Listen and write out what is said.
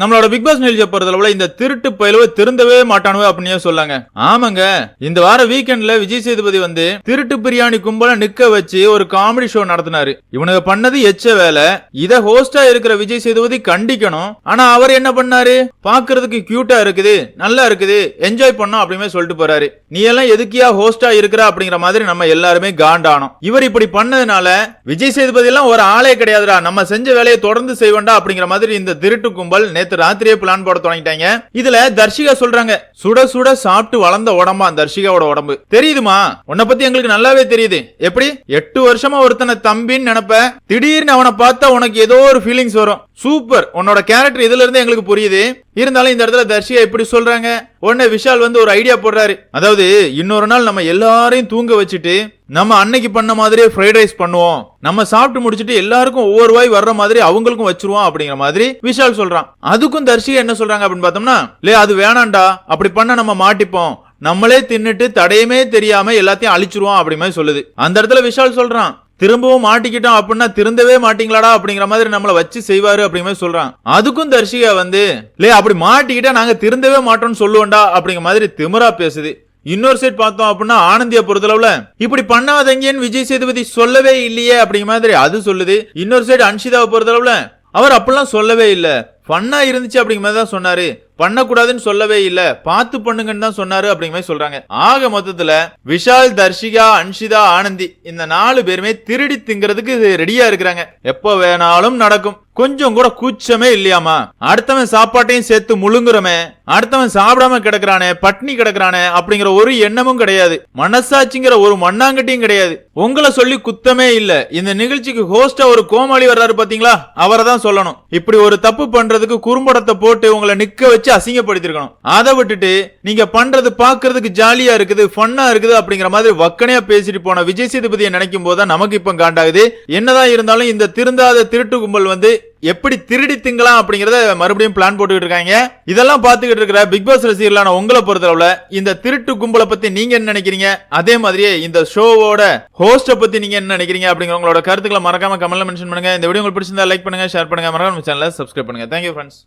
நம்மளோட big pass நிகழ்ச்சியை பொறுத்தளவுல இந்த திருட்டு பயிலுவை திருந்தவே மாட்டானுவே அப்படின்னு சொல்லாங்க. ஆமாங்க இந்த வார வீக்கெண்ட்ல விஜய் சேதுபதி வந்து திருட்டு பிரியாணி கும்பல நிக்க வச்சு ஒரு காமெடி ஷோ நடத்தினாரு. இவனுங்க பண்ணது எச்ச வேலை. இத ஹோஸ்டா இருக்கிற விஜய் சேதுபதி கண்டிக்கணும். ஆனா அவர் என்ன பண்ணாரு? பாக்குறதுக்கு கியூட்டா இருக்குது நல்லா இருக்குது என்ஜாய் பண்ணோம் அப்படின்னு சொல்லிட்டு போறாரு. நீ எல்லாம் எதுக்கியா ஹோஸ்டா இருக்கிற அப்படிங்கிற மாதிரி நம்ம எல்லாருமே காண்டானோம். இவர் இப்படி பண்ணதுனால விஜய் சேதுபதி எல்லாம் ஒரு ஆளே கிடையாதுடா. நம்ம செஞ்ச வேலையை தொடர்ந்து செய்வோண்டா அப்படிங்கிற மாதிரி இந்த திருட்டு கும்பல் நேத்து ராத்திரியே பிளான் போட தொடங்கிட்டாங்க. இதுல தர்ஷிகா சொல்றாங்க சுட சுட சாப்பிட்டு வளர்ந்த உடம்பா தர்ஷிகாவோட உடம்பு. தெரியுதுமா? உன்னை பத்தி எங்களுக்கு நல்லாவே தெரியுது. எப்படி? எட்டு வருஷமா ஒருத்தனை தம்பின்னு நினைப்ப திடீர்னு அவனை பார்த்தா உனக்கு ஏதோ ஒரு ஃபீலிங்ஸ் வரும். சூப்பர். உன்னோட கேரக்டர் இதுல இருந்து எங்களுக்கு புரியுது. இருந்தாலும் இந்த இடத்துல தர்ஷிகா இப்படி சொல்றாங்க. உடனே விஷால் வந்து ஒரு ஐடியா போடுறாரு. அதாவது இன்னொரு நாள் நம்ம எல்லாரையும் தூங்க வச்சுட்டு நம்ம அன்னைக்கு பண்ண மாதிரியே ஃப்ரைட் ரைஸ் பண்ணுவோம். நம்ம சாப்பிட்டு முடிச்சிட்டு எல்லாருக்கும் ஒவ்வொரு வாய் வர்ற மாதிரி அவங்களுக்கும் வச்சிருவோம் அப்படிங்கிற மாதிரி விஷால் சொல்றான். அதுக்கும் தர்ஷிகா என்ன சொல்றாங்க அப்படின்னு பார்த்தோம்னா லே அது வேணாம்டா. அப்படி பண்ண நம்ம மாட்டிப்போம். நம்மளே தின்னுட்டு தடையுமே தெரியாம எல்லாத்தையும் அழிச்சிருவோம் அப்படி மாதிரி சொல்லுது. அந்த இடத்துல விஷால் சொல்றான். திரும்பவும் மாட்டிக்கிட்டோம் அப்படின்னா திருந்தவே மாட்டீங்களாடா அப்படிங்கிற மாதிரி நம்மளை வச்சு செய்வாரு அப்படிங்கிற மாதிரி சொல்றான். அதுக்கும் தர்ஷிகா வந்து லே அப்படி மாட்டிக்கிட்டா நாங்க திருந்தவே மாட்டோம்னு சொல்லுவோம்டா அப்படிங்கிற மாதிரி திமிரா பேசுது. இன்னொரு சைட் பார்த்தோம் அப்படின்னா ஆனந்திய பொறுத்தளவுல இப்படி பண்ணாதங்கன்னு விஜய் சேதுபதி சொல்லவே இல்லையே அப்படிங்கிற மாதிரி அது சொல்லுது. இன்னொரு சைடு அன்ஷிதாவை பொறுத்தளவுல அவர் அப்படிலாம் சொல்லவே இல்லை. ஃபன்னாக இருந்துச்சு அப்படிங்கிற மாதிரி தான் சொன்னாரு. பண்ணக்கூடாதுன்னு சொல்லவே இல்லை. பார்த்து பண்ணுங்கன்னு தான் சொன்னாரு அப்படிங்கிற மாதிரி சொல்றாங்க. ஆக மொத்தத்தில் விஷால் தர்ஷிகா அன்ஷிதா ஆனந்தி இந்த நாலு பேருமே திருடி திங்கிறதுக்கு ரெடியா இருக்கிறாங்க. எப்போ வேணாலும் நடக்கும். கொஞ்சம் கூட கூச்சமே இல்லையாமா? அடுத்தவன் சாப்பாட்டையும் சேர்த்து முழுங்குறமே. அடுத்தவன் சாப்பிடாம கிடக்குறானே பட்னி கிடக்குறானே அப்படிங்கிற ஒரு எண்ணமும் கிடையாது. மனசாட்சிங்கிற ஒரு மண்ணாங்கட்டியும் கிடையாது. உங்களை சொல்லி குத்தமே இல்ல. இந்த நிகழ்ச்சிக்கு ஹோஸ்டா ஒரு கோமாளி வர்றாரு பாத்தீங்களா? அவரை தான் சொல்லணும். இப்படி ஒரு தப்பு பண்றதுக்கு குறும்படத்தை போட்டு உங்களை நிக்க வச்சு அசிங்கப்படுத்திருக்கணும் அதை விட்டுட்டு நீங்க பண்றது பாக்குறதுக்கு ஜாலியா இருக்குது ஃபன்னா இருக்குது அப்படிங்கிற மாதிரி வக்கனையா பேசிட்டு போன விஜய் சேதுபதியை நினைக்கும் போது நமக்கு இப்ப காண்டாகுது. என்னதான் இருந்தாலும் இந்த திருந்தாத திருட்டு கும்பல் வந்து எப்படி திருடி திங்கலாம் அப்படிங்கறத மறுபடியும் பிளான் போட்டுக்கிட்டு இருக்காங்க. இதெல்லாம் பாத்துக்கிட்டு இருக்கிற பிக் பாஸ் ரசிகர்களான உங்களை பொறுத்தளவுல இந்த திருட்டு கும்பலை பத்தி நீங்க என்ன நினைக்கிறீங்க? அதே மாதிரியே இந்த ஷோவோட ஹோஸ்ட பத்தி நீங்க என்ன நினைக்கிறீங்க அப்படிங்கிற உங்களோட கருத்துக்களை மறக்காம கமெண்ட்ல மென்ஷன் பண்ணுங்க. இந்த வீடியோ உங்களுக்கு பிடிச்சிருந்தா லைக் பண்ணுங்க ஷேர் பண்ணுங்க. மறக்காம சேனலை சப்ஸ்கிரைப் பண்ணுங்க. Thank you friends